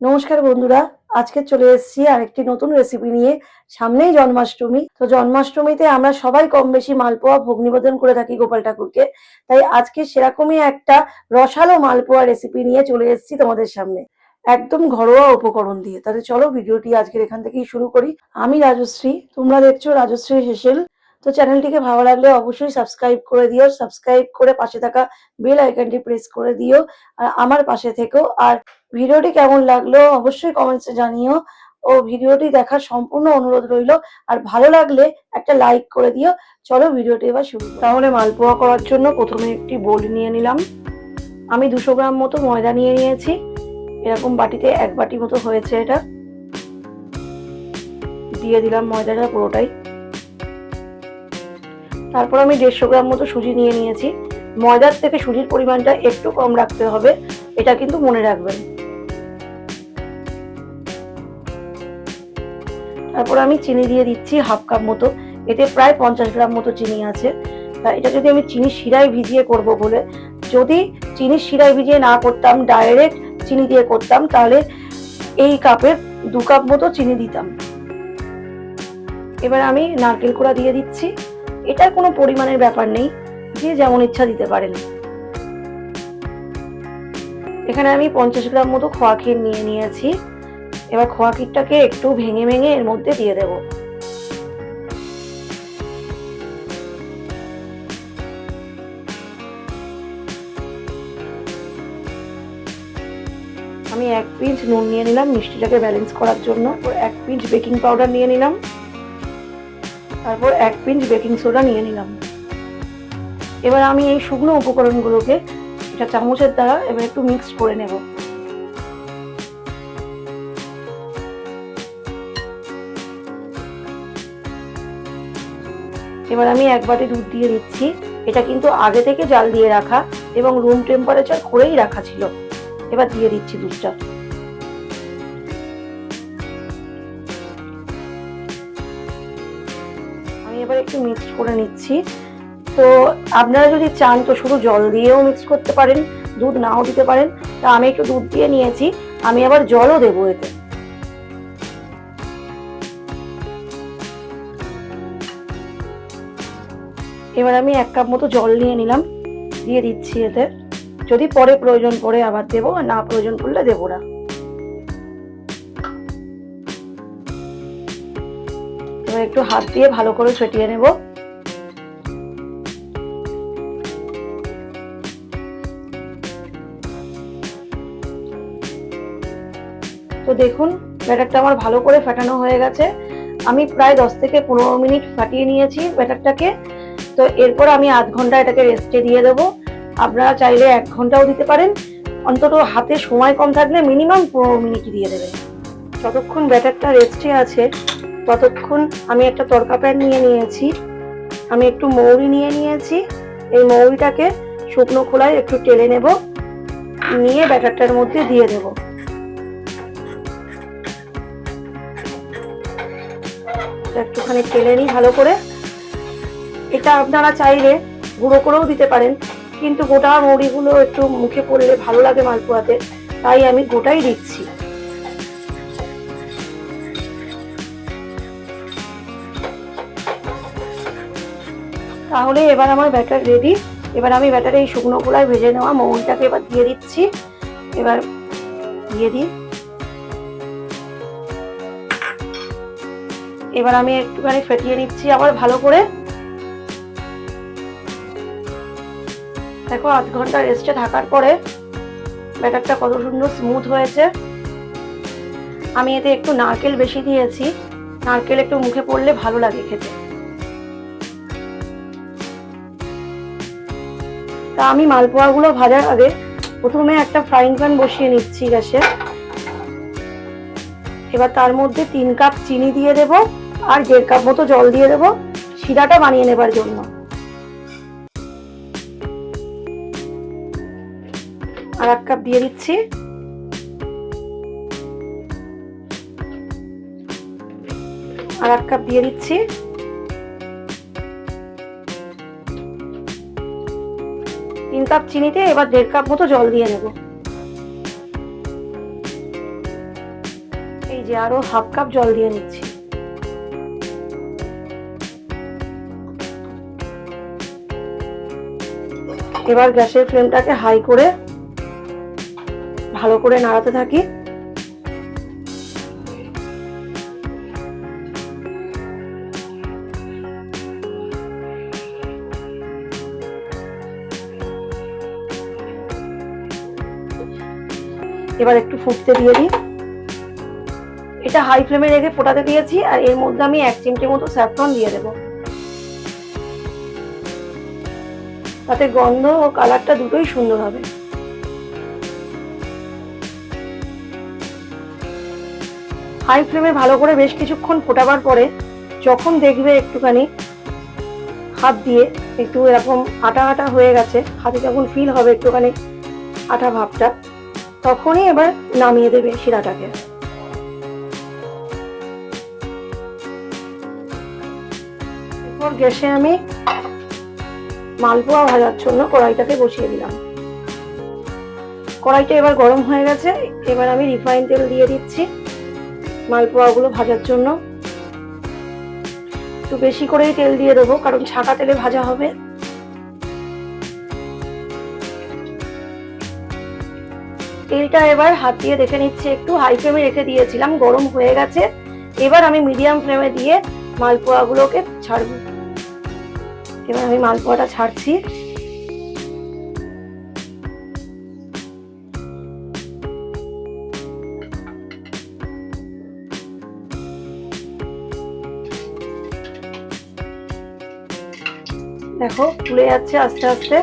নমস্কার বন্ধুরা, আজকে চলে এসেছি আর একটি নতুন রেসিপি নিয়ে, সামনেই জন্মাষ্টমী। তো জন্মাষ্টমীতে আমরা সবাই কম বেশি মালপোয়া ভোগ নিবেদন করে থাকি গোপাল ঠাকুরকে। তাই আজকে সেরকমই একটা রসালো মালপোয়া রেসিপি নিয়ে চলে এসেছি তোমাদের সামনে। একদম ঘরোয়া উপকরণ দিয়ে। তাহলে চলো ভিডিওটি আজকের এখান থেকেই শুরু করি। আমি রাজশ্রী, তোমরা দেখছ রাজশ্রী হেসেল। তো চ্যানেলটিকে ভালো লাগলে অবশ্যই সাবস্ক্রাইব করে দিও সাবস্ক্রাইব করে পাশে থাকা বেল আইকনটি প্রেস করে দিও, আর আমার পাশে থেকেও। আর ভিডিওটি কেমন লাগল অবশ্যই কমেন্টসে জানিও। ও ভিডিওটি দেখার সম্পূর্ণ অনুরোধ রইল। আর ভালো লাগলে একটা লাইক করে দিও। চলো ভিডিওটি এবার শুরু তাহলে মালপোয়া করার জন্য প্রথমে একটি বোল নিয়ে নিলাম। আমি দুশো গ্রাম মতো ময়দা নিয়ে নিয়েছি। এরকম বাটিতে এক বাটি মতো হয়েছে এটা। দিয়ে দিলাম ময়দাটা পুরোটাই। তারপর আমি দেড়শো গ্রাম মতো সুজি নিয়ে নিয়েছি। ময়দার থেকে সুজির পরিমাণটা একটু কম রাখতে হবে, এটা কিন্তু মনে রাখবেন। তারপর আমি চিনি দিয়ে দিচ্ছি হাফ কাপ মতো, এতে প্রায় পঞ্চাশ গ্রাম মতো চিনি আছে। তা এটা যদি আমি চিনি শিরায় ভিজিয়ে করব বলে, যদি চিনি শিরায় ভিজিয়ে না করতাম, ডাইরেক্ট চিনি দিয়ে করতাম, তাহলে এই কাপের দু কাপ মতো চিনি দিতাম। এবার আমি নারকেল কোড়া দিয়ে দিচ্ছি। এটার কোনো পরিমাণের ব্যাপার নেই, যে যেমন ইচ্ছা দিতে পারেন। এখানে আমি পঞ্চাশ গ্রাম মতো খোয়া ক্ষীর নিয়ে নিয়েছি। এবার খোয়া ক্ষীরটাকে একটু ভেঙে ভেঙে এর মধ্যে দিয়ে দেব। আমি এক পিঞ্চ নুন নিয়ে নিলাম, মিষ্টিটাকে ব্যালেন্স করার জন্য। এক পিঞ্চ বেকিং পাউডার নিয়ে নিলাম। তারপর এক পিঞ্চ বেকিং সোডা নিয়ে নিলাম। এবার আমি এই শুকনো উপকরণগুলোকে এটা চামচের দ্বারা এবার একটু মিক্স করে নেব। এবার আমি এক বাটি দুধ দিয়ে দিচ্ছি। এটা কিন্তু আগে থেকে জাল দিয়ে রাখা এবং রুম টেম্পারেচার করেই রাখা ছিল। এবার দিয়ে দিচ্ছি দুধটা। এবার একটু মিক্স করে নিচ্ছি। তো আপনারা যদি চান তো শুধু জল দিয়েও মিক্স করতে পারেন, দুধ নাও দিতে পারেন। তা আমি একটু দুধ দিয়ে নিয়েছি, আমি আবার জলও দেবো এতে। এবার আমি এক কাপ মতো জল নিয়ে নিলাম, দিয়ে দিচ্ছি এতে। যদি পরে প্রয়োজন পড়ে আবার দেবো না প্রয়োজন পড়লে দেবো না। এবার একটু হাত দিয়ে ভালো করে ফেটিয়ে নেব। তো দেখুন, ব্যাটারটা আমার ভালো করে ফাটানো হয়ে গেছে। আমি প্রায় দশ থেকে পনেরো মিনিট ফাটিয়ে নিয়েছি ব্যাটারটাকে। তো এরপর আমি আধ ঘণ্টা এটাকে রেস্টে দিয়ে দেবো। আপনারা চাইলে এক ঘন্টাও দিতে পারেন। অন্তত হাতে সময় কম থাকলে মিনিমাম পনেরো মিনিট দিয়ে দেবেন। যতক্ষণ ব্যাটারটা রেস্টে আছে ততক্ষণ আমি একটা তরকা প্যান নিয়ে নিয়েছি। আমি একটু মৌরি নিয়ে নিয়েছি। এই মৌরিটাকে শুকনো খোলায় একটু টেলে নেব। নিয়ে ব্যাটারটার মধ্যে দিয়ে দেব। একটুখানি টেলে নিই ভালো করে। এটা আপনারা চাইলে গুঁড়ো করেও দিতে পারেন। কিন্তু গোটা মৌরিগুলো একটু মুখে পড়লে ভালো লাগে মালপোয়াতে। তাই আমি গোটাই দিচ্ছি। তাহলে এবার আমার ব্যাটার রেডি এবার আমি ব্যাটারে এই শুকনো গোলায় ভেজে নেওয়া মৌরিটাকে এবার দিয়ে দিচ্ছি। এবার দিয়ে দিই। এবার আমি একটুখানি ফেটিয়ে নিচ্ছি আবার ভালো করে। দেখো, আধ ঘণ্টা রেস্টে থাকার পরে ব্যাটারটা কত সুন্দর স্মুথ হয়েছে। আমি এতে একটু নারকেল বেশি দিয়েছি। নারকেল একটু মুখে পড়লে ভালো লাগে খেতে। তা আমি মালপোয়াগুলো ভাজার আগে প্রথমে একটা ফ্রাইং প্যান বসিয়ে নিচ্ছি গ্যাসে। এবার তার মধ্যে তিন কাপ চিনি দিয়ে দেব আর দেড় কাপ মতো জল দিয়ে দেব শিরাটা বানিয়ে নেবার জন্য। আর এক কাপ দিয়ে দিচ্ছি। আর এক কাপ দিয়ে দিচ্ছি কাপ চিনিতে এবার দেড় কাপ মতো জল দিয়ে নেব। এই যে আরও হাফ কাপ জল দিয়ে নিচ্ছি। এবার গ্যাসের ফ্লেমটাকে হাই করে ভালো করে নাড়াতে থাকি। এবার একটু ফুটতে দিয়ে দিই। এটা হাই ফ্লেমে রেখে ফোটাতে দিয়েছি আর এর মধ্যে আমি এক চিমটি মতো স্যাফরন দিয়ে দেবো। তাতে গন্ধ ও কালারটা দুটোই সুন্দর হবে। হাই ফ্লেমে ভালো করে বেশ কিছুক্ষণ ফোটাবার পরে যখন দেখবে একটুখানি হাত দিয়ে একটু এরকম আটা আটা হয়ে গেছে, হাতে যখন ফিল হবে একটুখানি আটা ভাবটা তখনই এবার নামিয়ে দেবে শিরাটাকে। এরপর গ্যাসে আমি মালপোয়া ভাজার জন্য কড়াইটাকে বসিয়ে দিলাম। কড়াইটা এবার গরম হয়ে গেছে, এবার আমি রিফাইন তেল দিয়ে দিচ্ছি মালপোয়াগুলো ভাজার জন্য। একটু বেশি করেই তেল দিয়ে দেবো, কারণ ছাকা তেলে ভাজা হবে। তেলটা এবার হাত দিয়ে দেখে নিচ্ছি, একটু হাই ফ্লেমে রেখে দিয়েছিলাম, গরম হয়ে গেছে। এবার আমি মিডিয়াম ফ্লেমে দিয়ে মালপোয়াগুলোকে ছাড়বো। এবার আমি মালপোয়াটা ছাড়ছি। দেখো, ফুলে যাচ্ছে আস্তে আস্তে।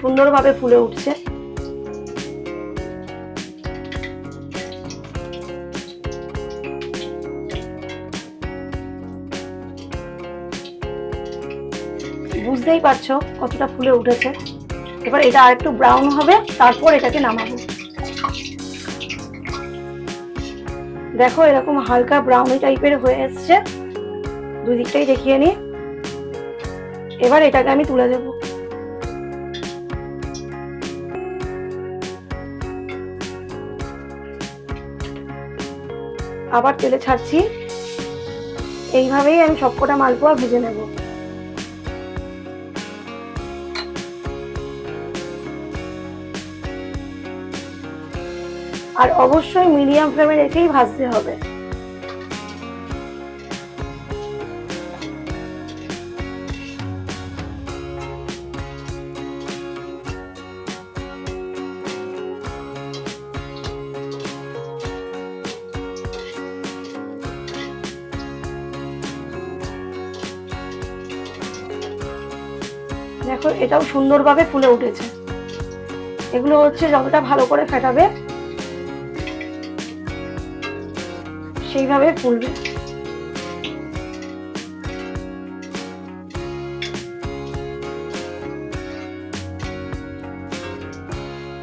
সুন্দরভাবে ফুলে উঠছে। বুঝতেই পারছ কতটা ফুলে উঠেছে। এবার এটা আর একটু ব্রাউন হবে, তারপর এটাকে নামাবো। দেখো এরকম হালকা ব্রাউনি টাইপের হয়ে এসছে। দুই দিকটাই দেখিয়ে নি। এবার এটাকে আমি তুলে দেব। আবার তেলে ছাড়ছি। এইভাবেই আমি সবকটা মালপোয়া ভেজে নেব। আর অবশ্যই মিডিয়াম ফ্লেমে রেখেই ভাজতে হবে। দেখো, এটাও সুন্দরভাবে ফুলে উঠেছে। এগুলো হচ্ছে যতটা ভালো করে ফেটাবে সেইভাবে ফুলবে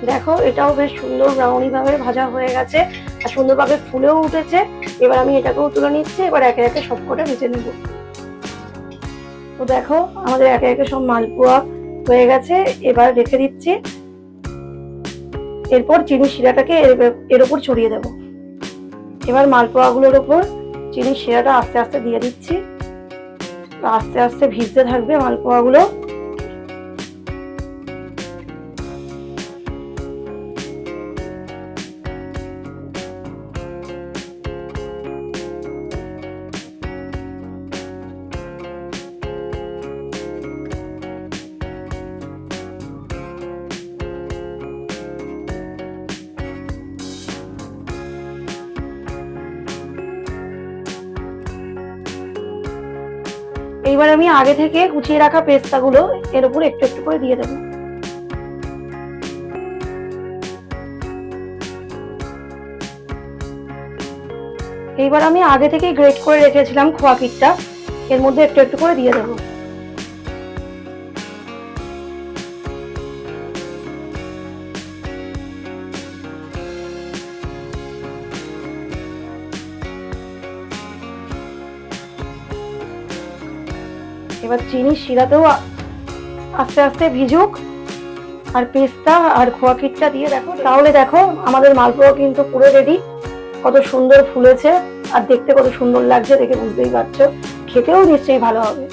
দেখো, এটাও বেশ সুন্দর ব্রাউনি ভাবে ভাজা হয়ে গেছে আর সুন্দরভাবে ফুলেও উঠেছে। এবার আমি এটাকেও তুলে নিচ্ছি, এবার একে একে সবকটা ভেজে নেব। তো দেখো, আমাদের একে একে সব মালপোয়া হয়ে গেছে, এবার রেখে দিচ্ছি। এরপর চিনি শিরাটাকে এর উপর ছড়িয়ে দেবো। এবার মালপোয়াগুলোর ওপর চিনির শিরাটা আস্তে আস্তে দিয়ে দিচ্ছি। আস্তে আস্তে ভিজতে থাকবে মালপোয়াগুলো। এইবার আমি আগে থেকে কুচিয়ে রাখা পেস্তাগুলো এর উপর একটু একটু করে দিয়ে দেবো। এইবার আমি আগে থেকে গ্রেট করে রেখেছিলাম খোয়া পিঠটা, এর মধ্যে একটু একটু করে দিয়ে দেবো। এবার চিনি শিরাতেও আস্তে আস্তে ভিজুক। আর পেস্তা আর খোয়া কিটটা দিয়ে দেখো, তাহলে দেখো আমাদের মালপোয়া কিন্তু পুরো রেডি কত সুন্দর ফুলেছে, আর দেখতে কত সুন্দর লাগছে দেখে বুঝতেই পারছ। খেতেও নিশ্চয়ই ভালো হবে।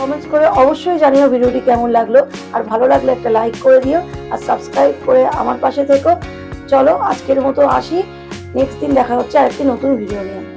কমেন্টস করে অবশ্যই জানিও ভিডিওটি কেমন লাগল। আর ভালো লাগলে একটা লাইক করে দিও আর সাবস্ক্রাইব করে আমার পাশে থেকো। চলো আজকের মতো আসি। নেক্সট দিন দেখা হচ্ছে আরেকটি নতুন ভিডিও নিয়ে।